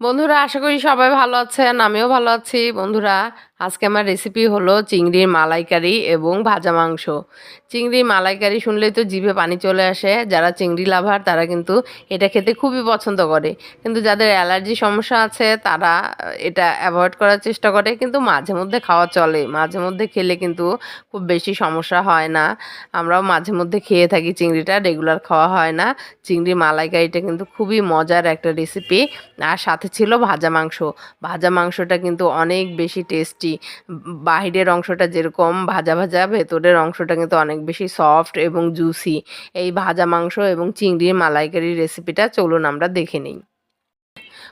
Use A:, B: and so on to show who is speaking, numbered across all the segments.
A: বন্ধুরা আশা করি সবাই ভালো আছেন আমিও ভালো আছি। বন্ধুরা আজকে আমার রেসিপি হলো চিংড়ির মালাইকারি এবং ভাজা মাংস। চিংড়ির মালাইকারি শুনলেই তো জিভে পানি চলে আসে। যারা চিংড়ি লাভার, তারা কিন্তু এটা খেতে খুবই পছন্দ করে। কিন্তু যাদের অ্যালার্জি সমস্যা আছে, তারা এটা অ্যাভয়েড করার চেষ্টা করে। কিন্তু মাঝে মধ্যে খাওয়া চলে। মাঝে মধ্যে খেলে কিন্তু খুব বেশি সমস্যা হয় না। আমরাও মাঝে মধ্যে খেয়ে থাকি চিংড়িটা রেগুলার খাওয়া হয় না। চিংড়ির মালাইকারিটা কিন্তু খুবই মজার একটা রেসিপি আর সাথে ছিল ভাজা মাংস। ভাজা মাংসটা কিন্তু অনেক বেশি টেস্টি বাহিরের অংশটা যেরকম ভাজা ভাজা, ভেতরের অংশটা কিন্তু অনেক বেশি সফট এবং জুসি এই ভাজা মাংস এবং চিংড়ির মালাইকারি রেসিপিটা চলুন আমরা দেখে নিই।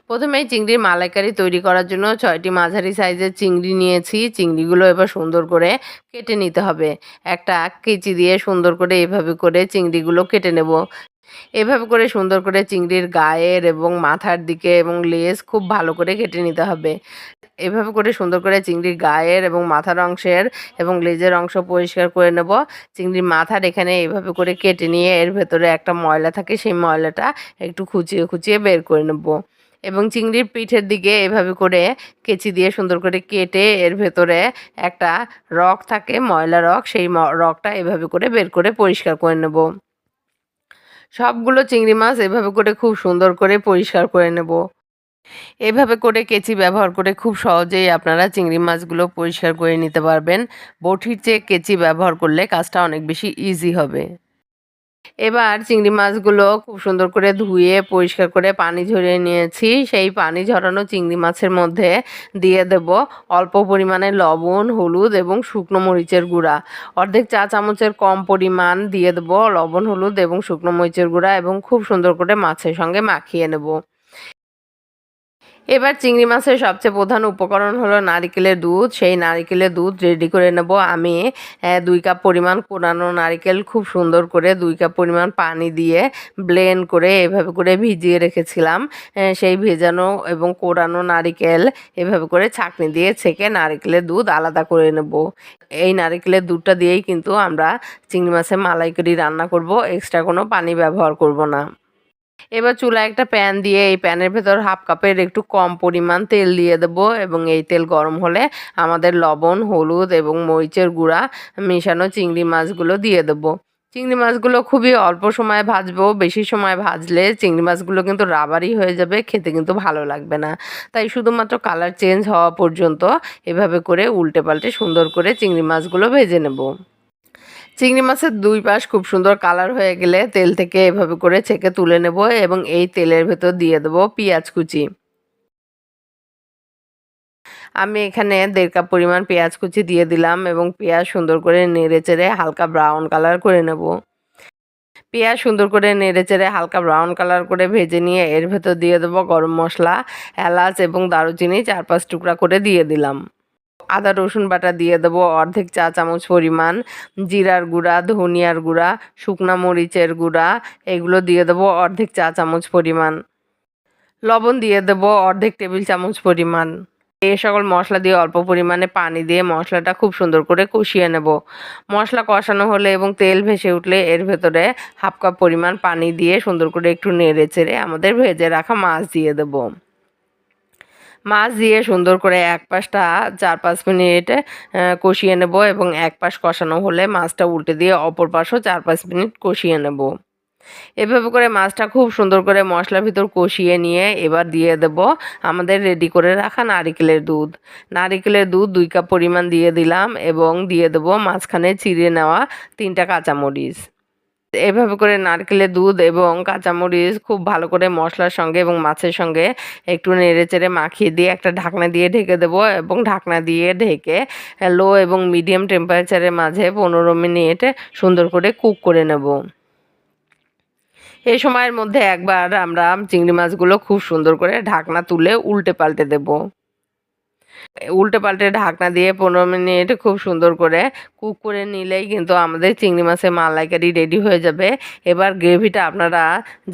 A: প্রথমে চিংড়ির মালাইকারি তৈরি করার জন্য ছয়টি মাঝারি সাইজের চিংড়ি নিয়েছি। চিংড়িগুলো এবার সুন্দর করে কেটে নিতে হবে। একটা কেচি দিয়ে সুন্দর করে এভাবে করে চিংড়িগুলো কেটে নেব। এভাবে করে সুন্দর করে চিংড়ির গায়ের এবং মাথার দিকে এবং লেজ খুব ভালো করে কেটে নিতে হবে। এভাবে করে সুন্দর করে চিংড়ির গায়ের এবং মাথার অংশের এবং লেজের অংশ পরিষ্কার করে নেব। চিংড়ির মাথার এখানে এভাবে করে কেটে নিয়ে এর ভেতরে একটা ময়লা থাকে, সেই ময়লাটা একটু খুঁচিয়ে খুঁচিয়ে বের করে নেব। এবং চিংড়ির পিঠের দিকে এভাবে করে কেচি দিয়ে সুন্দর করে কেটে এর ভেতরে একটা রক থাকে, ময়লা রক, সেই রকটা এভাবে করে বের করে পরিষ্কার করে নেব। সবগুলো চিংড়ি মাছ এভাবে করে খুব সুন্দর করে পরিষ্কার করে নেব। এভাবে করে কেচি ব্যবহার করে খুব সহজেই আপনারা চিংড়ি মাছগুলো পরিষ্কার করে নিতে পারবেন। বটির চেয়ে কেচি ব্যবহার করলে কাজটা অনেক বেশি ইজি হবে। এবার চিংড়ি মাছগুলো খুব সুন্দর করে ধুয়ে, পরিষ্কার করে পানি ঝরিয়ে নিয়েছি। সেই পানি ঝরানো চিংড়ি মাছের মধ্যে দিয়ে দেব অল্প পরিমাণে লবণ, হলুদ এবং শুকনো মরিচের গুঁড়া। অর্ধেক চা চামচের কম পরিমাণ দিয়ে দেব লবণ, হলুদ এবং শুকনো মরিচের গুঁড়া এবং খুব সুন্দর করে মাছের সঙ্গে মাখিয়ে নেব। এবার চিংড়ি মাছের সবচেয়ে প্রধান উপকরণ হলো নারিকেলের দুধ। সেই নারিকেলের দুধ রেডি করে নেব আমি। দুই কাপ পরিমাণ কোরানো নারিকেল খুব সুন্দর করে দুই কাপ পরিমাণ পানি দিয়ে ব্লেন্ড করে এভাবে করে ভিজিয়ে রেখেছিলাম। সেই ভেজানো এবং কোরানো নারিকেল এভাবে করে ছাঁকনি দিয়ে ছেঁকে নারিকেলের দুধ আলাদা করে নেব। এই নারিকেলের দুধটা দিয়েই কিন্তু আমরা চিংড়ি মাছের মালাইকারি রান্না করব। এক্সট্রা কোনো পানি ব্যবহার করব না। এবার চুলায় একটা প্যান দিয়ে এই প্যানের ভেতর হাফ কাপের একটু কম পরিমাণ তেল দিয়ে দেব এবং এই তেল গরম হলে আমাদের লবণ, হলুদ এবং মরিচের গুঁড়া মেশানো চিংড়ি মাছগুলো দিয়ে দেবো। চিংড়ি মাছগুলো খুবই অল্প সময় ভাজবো, বেশি সময় ভাজলে চিংড়ি মাছগুলো কিন্তু রাবারই হয়ে যাবে, খেতে কিন্তু ভালো লাগবে না। তাই শুধুমাত্র কালার চেঞ্জ হওয়া পর্যন্ত এভাবে করে উল্টে পাল্টে সুন্দর করে চিংড়ি মাছগুলো ভেজে নেব। চিংড়ি মাছের দুই পাশ খুব সুন্দর কালার হয়ে গেলে তেল থেকে এভাবে করে ছেঁকে তুলে নেব এবং এই তেলের ভেতর দিয়ে দেবো পেঁয়াজ কুচি। আমি এখানে দেড় কাপ পরিমাণ পেঁয়াজ কুচি দিয়ে দিলাম এবং পেঁয়াজ সুন্দর করে নেড়ে চেড়ে হালকা ব্রাউন কালার করে নেব। পেঁয়াজ সুন্দর করে নেড়ে চেড়ে হালকা ব্রাউন কালার করে ভেজে নিয়ে এর ভেতর দিয়ে দেবো গরম মশলা, এলাচ এবং দারুচিনি চার পাঁচ টুকরা করে দিয়ে দিলাম। আদা, রসুন বাটা দিয়ে দেবো। অর্ধেক চা চামচ পরিমাণ জিরার গুঁড়া, ধনিয়ার গুঁড়া, শুকনা মরিচের গুঁড়া, এগুলো দিয়ে দেবো অর্ধেক চা চামচ পরিমাণ। লবণ দিয়ে দেবো অর্ধেক টেবিল চামচ পরিমাণ। এই সকল মশলা দিয়ে অল্প পরিমাণে পানি দিয়ে মশলাটা খুব সুন্দর করে কষিয়ে নেব। মশলা কষানো হলে এবং তেল ভেসে উঠলে এর ভেতরে হাফ কাপ পরিমাণ পানি দিয়ে সুন্দর করে একটু নেড়ে চেড়ে আমাদের ভেজে রাখা মাছ দিয়ে দেবো। মাছ দিয়ে সুন্দর করে এক পাশটা চার পাঁচ মিনিট কষিয়ে নেব এবং এক পাশ কষানো হলে মাছটা উল্টে দিয়ে অপর পাশও চার পাঁচ মিনিট কষিয়ে নেব। এভাবে করে মাছটা খুব সুন্দর করে মশলার ভিতর কষিয়ে নিয়ে এবার দিয়ে দেব আমাদের রেডি করে রাখা নারিকেলের দুধ। নারিকেলের দুধ দুই কাপ পরিমাণ দিয়ে দিলাম এবং দিয়ে দেবো মাঝখানে চিড়ে নেওয়া তিনটা কাঁচামরিচ। এভাবে করে নারকেলের দুধ এবং কাঁচামরিচ খুব ভালো করে মশলার সঙ্গে এবং মাছের সঙ্গে একটু নেড়ে চেড়ে মাখিয়ে দিয়ে একটা ঢাকনা দিয়ে ঢেকে দেবো এবং ঢাকনা দিয়ে ঢেকে লো এবং মিডিয়াম টেম্পারেচারের মাঝে পনেরো মিনিট সুন্দর করে কুক করে নেব। এই সময়ের মধ্যে একবার আমরা চিংড়ি মাছগুলো খুব সুন্দর করে ঢাকনা তুলে উল্টে পাল্টে দেবো। উল্টে পাল্টে ঢাকনা দিয়ে পনেরো মিনিট খুব সুন্দর করে কুক করে নিলেই কিন্তু আমাদের চিংড়ি মাছের মালাইকারি রেডি হয়ে যাবে। এবার গ্রেভিটা আপনারা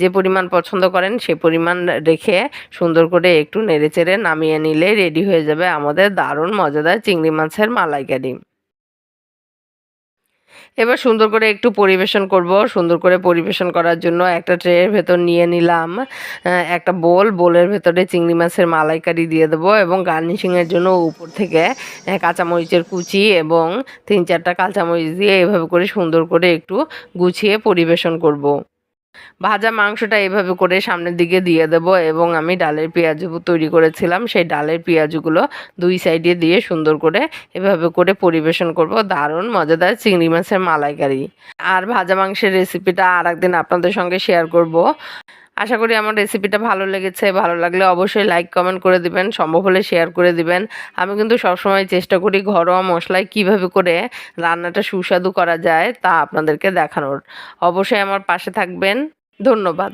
A: যে পরিমাণ পছন্দ করেন সে পরিমাণ রেখে সুন্দর করে একটু নেড়ে চেড়ে নামিয়ে নিলে রেডি হয়ে যাবে আমাদের দারুণ মজাদার চিংড়ি মাছের মালাইকারি। এবার সুন্দর করে একটু পরিবেশন করব সুন্দর করে পরিবেশন করার জন্য একটা ট্রের ভেতর নিয়ে নিলাম একটা বোল, বোলের ভেতরে চিংড়ি মাছের মালাইকারি দিয়ে দেবো এবং গার্নিশিংয়ের জন্য উপর থেকে কাঁচামরিচের কুচি এবং তিন চারটা কাঁচামরিচ দিয়ে এভাবে করে সুন্দর করে একটু গুছিয়ে পরিবেশন করব। ভাজা মাংসটা এভাবে করে সামনের দিকে দিয়ে দেব এবং আমি ডালের পেঁয়াজ তৈরি করেছিলাম। সেই ডালের পেঁয়াজগুলো দুই সাইডে দিয়ে সুন্দর করে এভাবে করে পরিবেশন করব। দারুণ মজাদার চিংড়ি মাছের মালাইকারি। আর ভাজা মাংসের রেসিপিটা আর একদিন আপনাদের সঙ্গে শেয়ার করব। আশা করি আমার রেসিপিটা ভালো লেগেছে। ভালো লাগলে অবশ্যই লাইক কমেন্ট করে দিবেন। সম্ভব হলে শেয়ার করে দিবেন। আমি কিন্তু সবসময় চেষ্টা করি ঘরোয়া মশলায় কীভাবে করে রান্নাটা সুস্বাদু করা যায় তা আপনাদেরকে দেখানোর। অবশ্যই আমার পাশে থাকবেন। ধন্যবাদ।